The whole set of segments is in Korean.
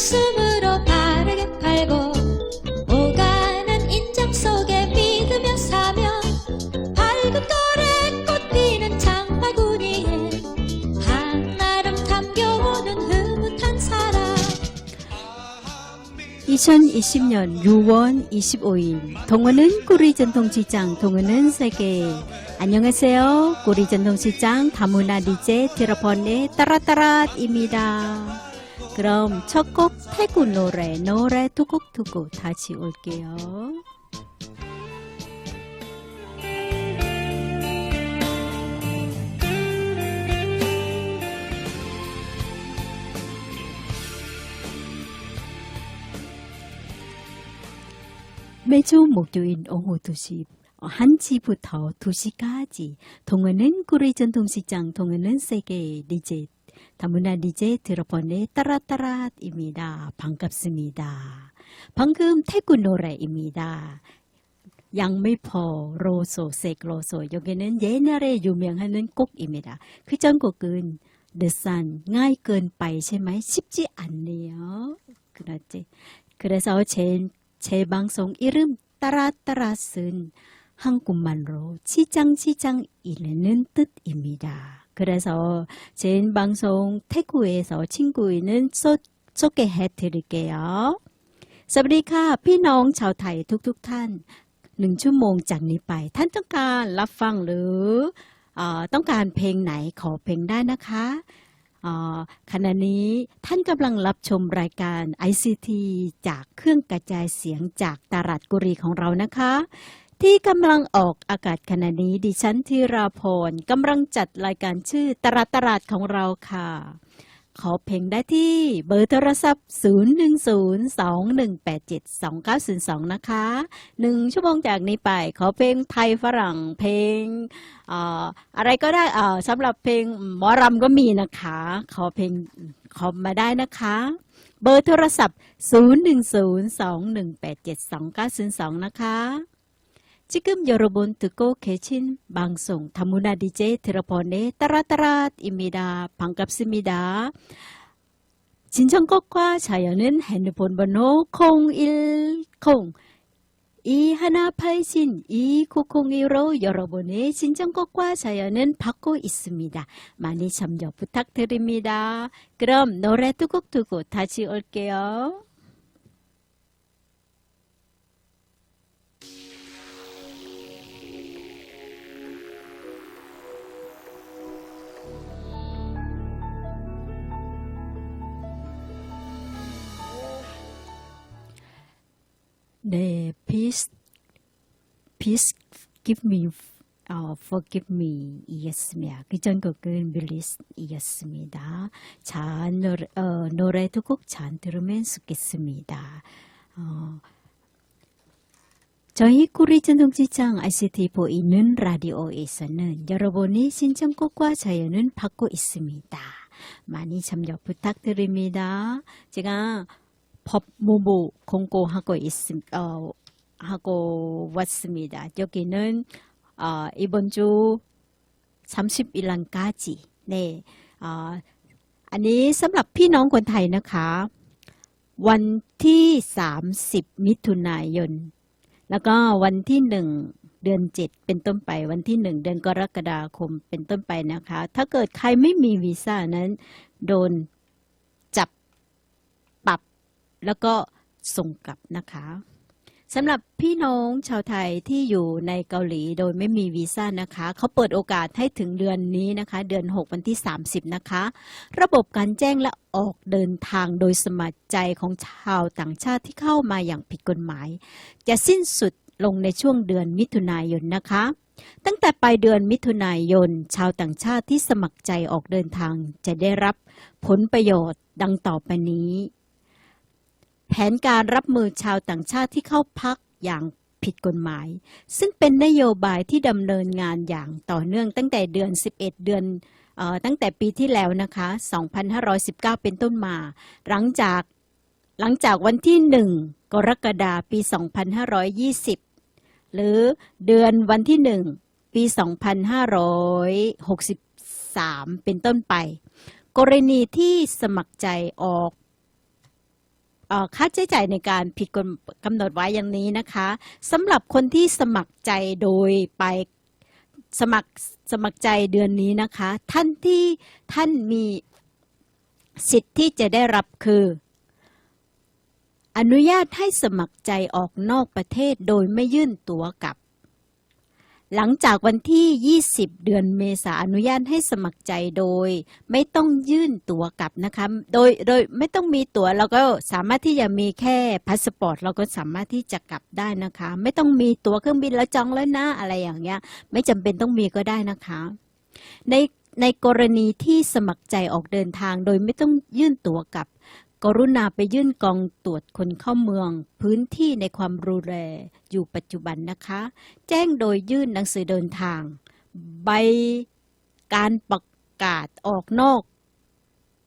웃음으로 바르게 팔고 오가는 인정 속에 믿으며 사며 밝은 돌에 꽃 피는 장바구니에 한아름 담겨오는 흐뭇한 사랑. 2020년 6월 25일 동원은 꼬리 전통시장 동원은 세계. 안녕하세요. 꼬리 전통시장 다문화 리제 드러번의 따라따라입니다 그럼 첫 곡 태국 노래 노래 두곡 두고 다시 올게요. 매주 목요일 오후 2시 1시부터 2시까지 동원은 구리 전통시장 동원은 세계 리제 다문화 리제 들어보네 따라따라입니다. 반갑습니다. 방금 태국 노래입니다. 양미포 로소 색로소 여기는 옛날에 유명하는 곡입니다. 그 전곡은 늦산 나이끈 빠이세마이 쉽지 않네요. 그렇지. 그래서 제, 제 방송 이름 따라따라 쓴 한국말로 지장지장 이르는 뜻입니다. 그래서 제 방송 태국에서 친구는 소, 소개해 드릴게요. สวัสดีค่ะพี่น้องชาวไทยทุกๆทท่านหนึ่งชั่วโมงจากนี้ไป ท่านต้องการรับฟังหรือเออต้องการเพลงไหนขอเพลงได้นะคะเอ่อขณะนี้ท่านกำลังรับชมรายการ ICT จากเครื่องกระจายเสียงจากตลาดกุรีของเรานะคะ ที่กำลังออกอากาศขณะนี้ดิฉันธีราพรกำลังจัดรายการชื่อตลาดตลาดของเราค่ะ ขอเพลงได้ที่เบอร์โทรศัพท์ 010-2187-2902 นะคะหนึ่งชั่วโมงจากนี้ไป ขอเพลงไทยฝรั่งเพลงออะไรก็ได้สำหรับเพลงหมอรำก็มีนะคะ ขอเพลงขอมาได้นะคะเบอร์โทรศัพท์ 010-2187-2902 นะคะ 지금 여러분 듣고 계신 방송 다문화 DJ 드러번의 따라따라입니다. 반갑습니다. 진청곡과 자연은 핸드폰 번호 010 2180 2902로 여러분의 신청곡과 자연은 받고 있습니다. 많이 참여 부탁드립니다. 그럼 노래 두곡 두고 다시 올게요. 네, peace, peace, give me, 어, forgive me 이었습니다. 그 전곡은 밀리스이었습니다. 자, 노래, 어, 노래 두곡잘 들으면 좋겠습니다. 어, 저희 꾸리 전동지장 ICT 보이는 라디오에서는 여러분이 신청곡과 자연은 받고 있습니다. 많이 참여 부탁드립니다. 제가 법무부 공고하고 있음, 어, 하고 왔습니다. 여기는, 어, 이번 주 30일날까지, 네, 어, อันนี้สำหรับพี่น้องคนไทยนะคะ วันที่ 30 มิถุนายน แล้วก็วันที่หนึ่งเดือนเจ็ดเป็นต้นไปวันที่หนึ่งเดือนกรกฎาคมเป็นต้นไปนะคะ ถ้าเกิดใครไม่มีวีซ่านั้น โดนจับปรับ แล้วก็ส่งกลับนะคะสำหรับพี่น้องชาวไทยที่อยู่ในเกาหลีโดยไม่มีวีซ่านะคะ เขาเปิดโอกาสให้ถึงเดือนนี้นะคะ เดือน 6 วันที่ 30 นะคะ ระบบการแจ้งและออกเดินทางโดยสมัครใจของชาวต่างชาติที่เข้ามาอย่างผิดกฎหมาย จะสิ้นสุดลงในช่วงเดือนมิถุนายนนะคะ ตั้งแต่ปลายเดือนมิถุนายน ชาวต่างชาติที่สมัครใจออกเดินทางจะได้รับผลประโยชน์ดังต่อไปนี้ แผนการรับมือชาวต่างชาติที่เข้าพักอย่างผิดกฎหมาย ซึ่งเป็นนโยบายที่ดำเนินงานอย่างต่อเนื่องตั้งแต่เดือน 11 เดือนออตั้งแต่ปีที่แล้วนะคะ 2519 เป็นต้นมา หลังจากหลังจากวันที่ 1 กรกฎาคมปี 2520 หรือเดือนวันที่ 1 ปี 2563 เป็นต้นไป กรณีที่สมัครใจออก ค่าใช้จ่ายในการผิดกฎกำหนดไว้อย่างนี้นะคะสำหรับคนที่สมัครใจโดยไปสมัครสมัครใจเดือนนี้นะคะ ท่านที่ท่านมีสิทธิ์ที่จะได้รับคือ อนุญาตให้สมัครใจออกนอกประเทศโดยไม่ยื่นตั๋วกลับ หลังจากวันที่ 20 เดือนเมษาอนุญาตให้สมัครใจโดย ไม่ต้องยื่นตั๋วกลับนะคะ โดยโดยไม่ต้องมีตั๋วเราก็สามารถที่จะมีแค่พาสปอร์ตเราก็สามารถที่จะกลับได้นะคะ ไม่ต้องมีตั๋วเครื่องบินแล้วจองแล้วนะอะไรอย่างเงี้ย ไม่จำเป็นต้องมีก็ได้นะคะ ในในกรณีที่สมัครใจออกเดินทางโดยไม่ต้องยื่นตั๋วกลับ กรุณาไปยื่นกองตรวจคนเข้าเมือง พื้นที่ในความรูแลอยู่ปัจจุบันนะคะ แจ้งโดยยื่นหนังสือเดินทาง ใบการประกาศออกนอก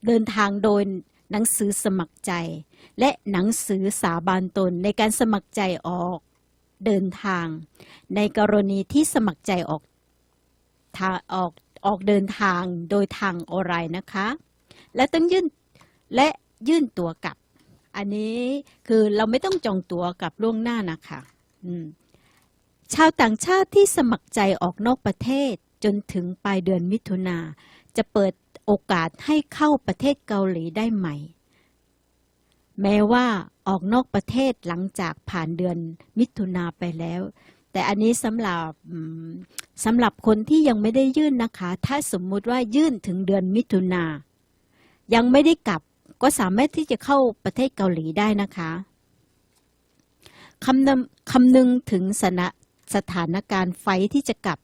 เดินทางโดยหนังสือสมัครใจ และหนังสือสาบานตนในการสมัครใจออกเดินทาง ในกรณีที่สมัครใจออกทางออกออกเดินทางโดยทางออนไลน์นะคะ และต้องยื่นและ ยื่นตัวกลับ อันนี้คือเราไม่ต้องจองตัวกลับล่วงหน้านะคะชาวต่างชาติที่สมัครใจออกนอกประเทศจนถึงปลายเดือนมิถุนา จะเปิดโอกาสให้เข้าประเทศเกาหลีได้ใหม่ แม้ว่าออกนอกประเทศหลังจากผ่านเดือนมิถุนาไปแล้ว แต่อันนี้สำหรับสำหรับคนที่ยังไม่ได้ยื่นนะคะ ถ้าสมมุติว่ายื่นถึงเดือนมิถุนายังไม่ได้กลับ ก็สามารถที่จะเข้าประเทศเกาหลีได้นะคะคำนำคำนึงถึงสนะสถานการณ์ไฟที่จะกลับ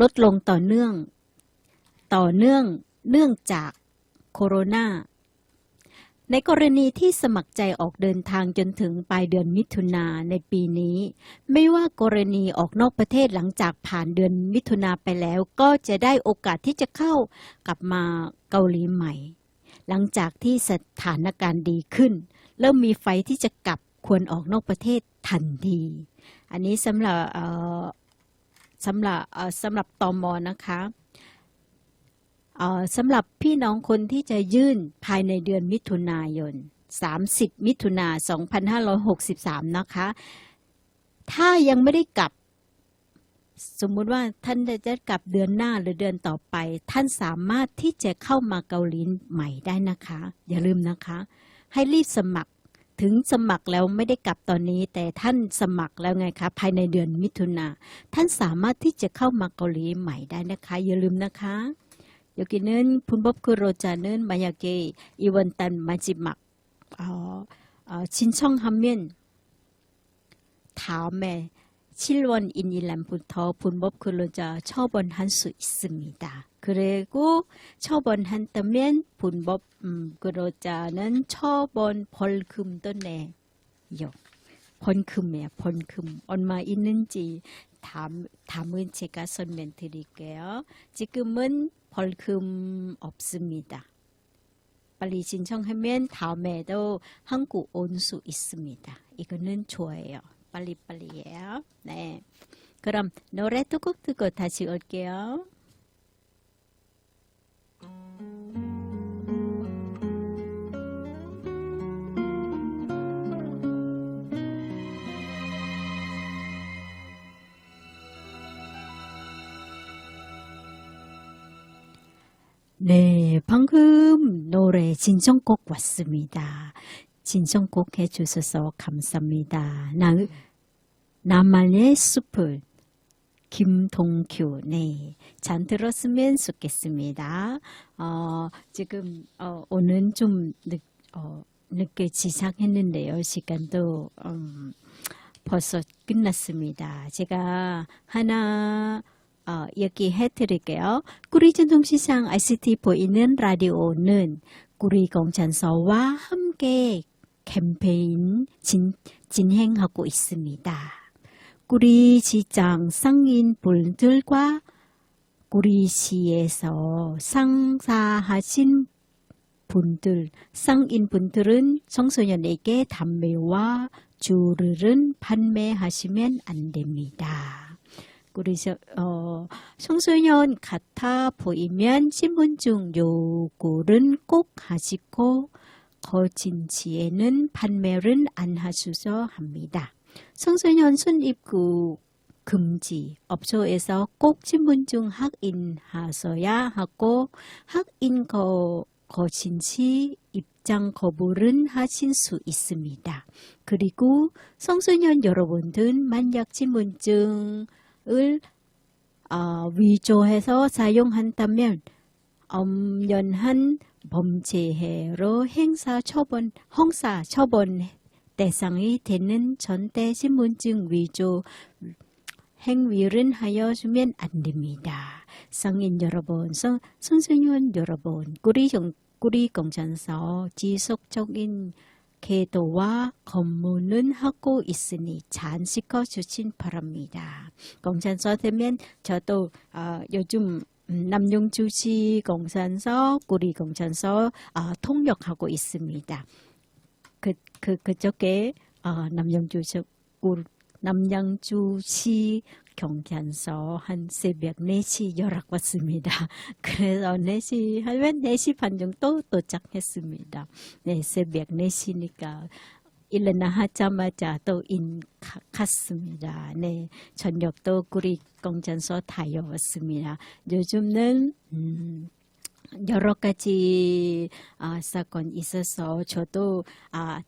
ลดลงต่อเนื่อง ต่อเนื่องเนื่องจากโคโรนาในกรณีที่สมัครใจออกเดินทางจนถึงปลายเดือนมิถุนาในปีนี้ ไม่ว่ากรณีออกนอกประเทศหลังจากผ่านเดือนมิถุนาไปแล้ว ก็จะได้โอกาสที่จะเข้ากลับมาเกาหลีใหม่ หลังจากที่สถานการณ์ดีขึ้น เริ่มมีไฟที่จะกลับควรออกนอกประเทศทันที อันนี้สำหรับสำหรับสำหรับตอมอนะคะสำหรับพี่น้องคนที่จะยื่นภายในเดือนมิถุนายน 30 มิถุนา 2563 นะคะ ถ้ายังไม่ได้กลับ สมมุติว่าท่านจะกลับเดือนหน้าหรือเดือนต่อไป ท่านสามารถที่จะเข้ามาเกาหลีใหม่ได้นะคะ อย่าลืมนะคะ ให้รีบสมัครถึงสมัครแล้วไม่ได้กลับตอนนี้ แต่ท่านสมัครแล้วไงคะภายในเดือนมิถุนาท่านสามารถที่จะเข้ามาเกาหลีใหม่ได้นะคะ อย่าลืมนะคะ 여기는 분법크로자는 만약에 이번 달 마지막 어, 어, 신청하면 다음에 7월 1일날부터 분법 근로자 처분할 수 있습니다. 그리고 처분한다면 분법 음, 근로자는 처분 벌금도 내요. 벌금이에요. 벌금 얼마 있는지 다음, 다음은 제가 설명드릴게요. 지금은 벌금 없습니다. 빨리 신청하면 다음에도 한국 온 수 있습니다. 이거는 좋아요. 빨리빨리해요. 네. 그럼 노래 두 곡 듣고 다시 올게요. 네, 방금 노래 진정곡 왔습니다. 진정곡 해주셔서 감사합니다. 나, 나만의 숲을 김동규, 네. 잘 들었으면 좋겠습니다. 어, 지금, 어, 오늘 좀 늦, 어, 늦게 시작했는데요. 시간도, 음, 벌써 끝났습니다. 제가 하나, 어, 얘기해 드릴게요. 꾸리 전통시장 ICT 보이는 라디오는 꾸리 공찬서와 함께 캠페인 진, 진행하고 있습니다. 꾸리시장 상인분들과 꾸리시에서 상사하신 분들, 상인분들은 청소년에게 담배와 주르른 판매하시면 안 됩니다. 우리 저, 어, 청소년 같아 보이면 신분증 요구는 꼭 하시고 거진 지에는 판매를 안 하셔서 합니다. 청소년 순입국 금지 업소에서 꼭 신분증 확인하셔야 하고 확인 거 거신시 입장 거부를 하실 수 있습니다. 그리고 청소년 여러분들 만약 신분증을 어, 위조해서 사용한다면 엄연한 범죄로 행사 처분, 형사 처분 대상이 되는 전대 신분증 위조 행위를 하여주면 안 됩니다. 성인 여러분, 성, 청소년 여러분, 우리, 정- 우리 공장서 지속적인 계도와 검문은 하고 있으니 잘 지켜주신 바랍니다. 공산서 되면 저도 어, 요즘 음, 남용주시 공산서, 구리 공산서 어, 통역하고 있습니다. 그, 그, 그쪽에 어, 남양주시, 구- 남양주시 경찰서 한 새벽 4시 연락 왔습니다. 그래서 4시, 하면 4시 반 정도 도착했습니다. 네, 새벽 4시니까 일어나 하자마자 또 인 갔습니다. 네, 저녁도 구리 공전소 다녀왔습니다. 요즘은 음, 여러 가지 아, 사건 있어서 저도 아,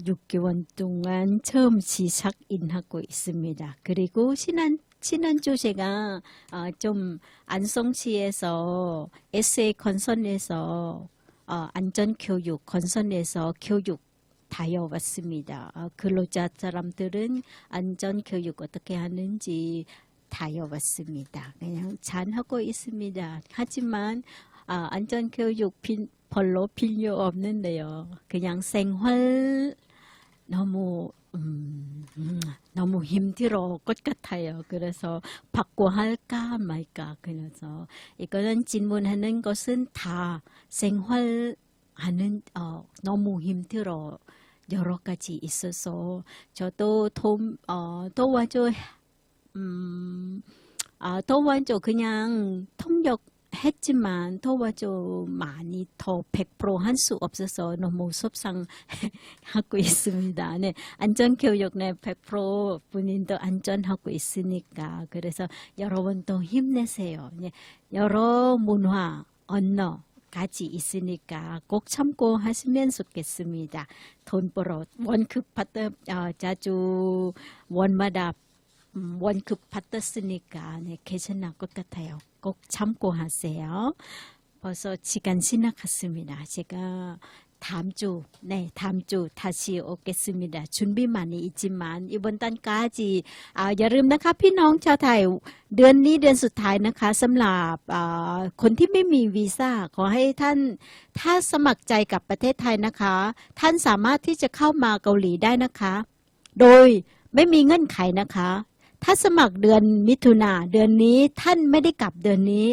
6개월 동안 처음 시작인하고 있습니다. 그리고 지난 지난주 제가 아, 좀 안성시에서 SA 건선에서 어, 안전교육 건선에서 교육 다녀왔습니다. 어, 근로자 사람들은 안전교육 어떻게 하는지 다녀왔습니다. 그냥 잘 하고 있습니다. 하지만 아, 안전교육 빈- 별로 필요 없는데요. 그냥 생활 너무 음, 음, 너무 힘들어 것 같아요. 그래서 받고 할까 말까. 그래서 이거는 질문하는 것은 다 생활하는 어, 너무 힘들어 여러 가지 있어서 저도 도, 어, 도와줘 음, 아, 도와줘 그냥 통역 했지만 도와줘 많이 더 100%할 수 없어서 너무 속상하고 있습니다. 네, 안전교육 네, 100% 본인도 안전하고 있으니까 그래서 여러분도 힘내세요. 네, 여러 문화, 언어 가지 있으니까 꼭 참고하시면 좋겠습니다. 돈 벌어 원급 받다 어, 자주 원마다 음, 원급 받았으니까 네, 괜찮을 것 같아요. 꼭 참고하세요. 벌써 시간 지나갔습니다. 제가 다음 주, 네, 다음 주 다시 오겠습니다. 준비 많이 있지만 이번 달까지 아, อย่าลืมนะคะพี่น้องชาวไทยเดือนนี้เดือนสุดท้ายนะคะสำหรับอ่าคนที่ไม่มีวีซ่าขอให้ท่านถ้าสมัครใจกับประเทศไทยนะคะ ท่านสามารถที่จะเข้ามาเกาหลีได้นะคะ โดยไม่มีเงื่อนไขนะคะ ถ้าสมัครเดือนมิถุนาเดือนนี้ท่านไม่ได้กลับเดือนนี้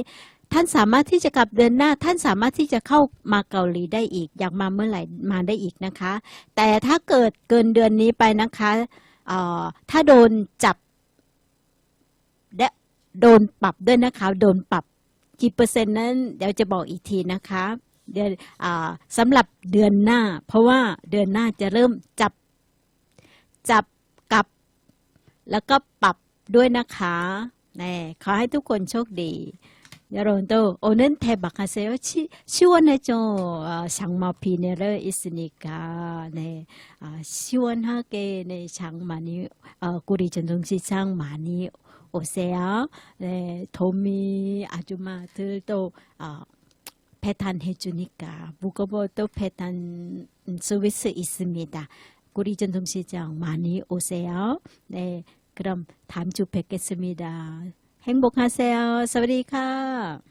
ท่านสามารถที่จะกลับเดือนหน้า ท่านสามารถที่จะเข้ามาเกาหลีได้อีก อยากมาเมื่อไหร่มาได้อีกนะคะ แต่ถ้าเกิดเกินเดือนนี้ไปนะคะออถ้าโดนจับและโดนปรับด้วยนะคะ โดนปรับกี่เปอร์เซ็นต์นั้นเดี๋ยวจะบอกอีกทีนะคะเดือนสำหรับเดือนหน้า เพราะว่าเดือนหน้าจะเริ่มจับจับ แล้วก็ปรับด้วยนะคะแน่ขอให้ทุกคนโชคดี 여러분도 오늘 대박하세요. 시, 시원해져 어, 장마 비 내려 있으니까 네 아, 시원하게 네, 장 많이 어, 구리 전통시장 많이 오세요. 네 도미 아줌마들도 어, 배탄해 주니까 무거워도 배탄 서비스 있습니다. 우리 전동 시장 많이 오세요. 네, 그럼 다음 주 뵙겠습니다. 행복하세요. 사브리카.